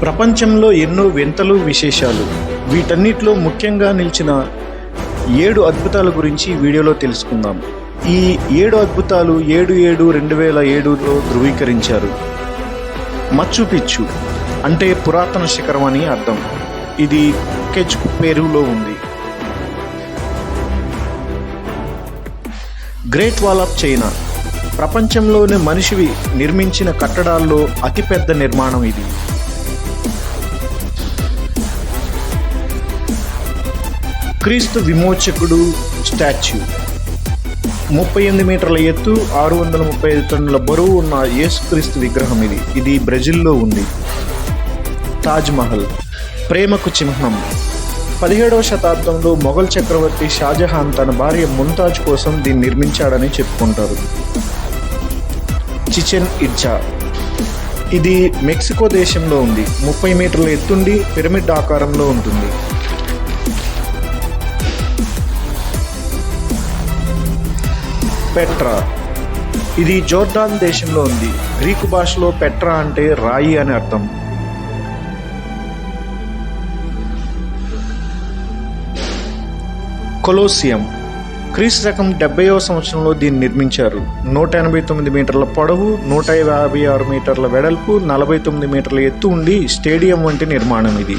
ప్రపంచంలో ఎన్నో వింతలు విశేషాలు. వీటన్నిటిలో ముఖ్యంగా నిలిచిన ఏడు అద్భుతాల గురించి వీడియోలో తెలుసుకుందాం. ఈ ఏడు అద్భుతాలు ఏడు ఏడు రెండు వేల ఏడులో ధృవీకరించారు. మచ్చు పిచ్చు అంటే పురాతన శిఖరం అని అర్థం. ఇది కెచ్ పేరులో ఉంది. గ్రేట్ వాల్ ఆఫ్ చైనా ప్రపంచంలోనే మనిషివి నిర్మించిన కట్టడాల్లో అతిపెద్ద నిర్మాణం ఇది. క్రీస్తు విమోచకుడు స్టాచ్యూ. ముప్పై ఎనిమిది మీటర్ల ఎత్తు ఆరు వందల ముప్పై ఐదు టన్నుల బరువు ఉన్న యేసుక్రీస్తు విగ్రహం ఇది. ఇది బ్రెజిల్లో ఉంది. తాజ్ మహల్. ప్రేమకు చిహ్నం. పదిహేడవ శతాబ్దంలో మొఘల్ చక్రవర్తి షాజహాన్ తన భార్య ముంతాజ్ కోసం దీన్ని నిర్మించాడని చెప్పుకుంటారు. Chichen Itza. ఇది మెక్సికో దేశంలో ఉంది. ముప్పై మీటర్ల ఎత్తుండి పిరమిడ్ ఆకారంలో ఉంటుంది. పెట్రా. ఇది జోర్డాన్ దేశంలో ఉంది. గ్రీకు భాషలో పెట్రా అంటే రాయి అని అర్థం. కొలోసియం. క్రీస్తు రకం డెబ్బైవ సంవత్సరంలో దీన్ని నిర్మించారు. నూట ఎనభై తొమ్మిది మీటర్ల పొడవు నూట యాభై ఆరు మీటర్ల వెడల్పు నలభై తొమ్మిది మీటర్ల ఎత్తు ఉండి స్టేడియం వంటి నిర్మాణం ఇది.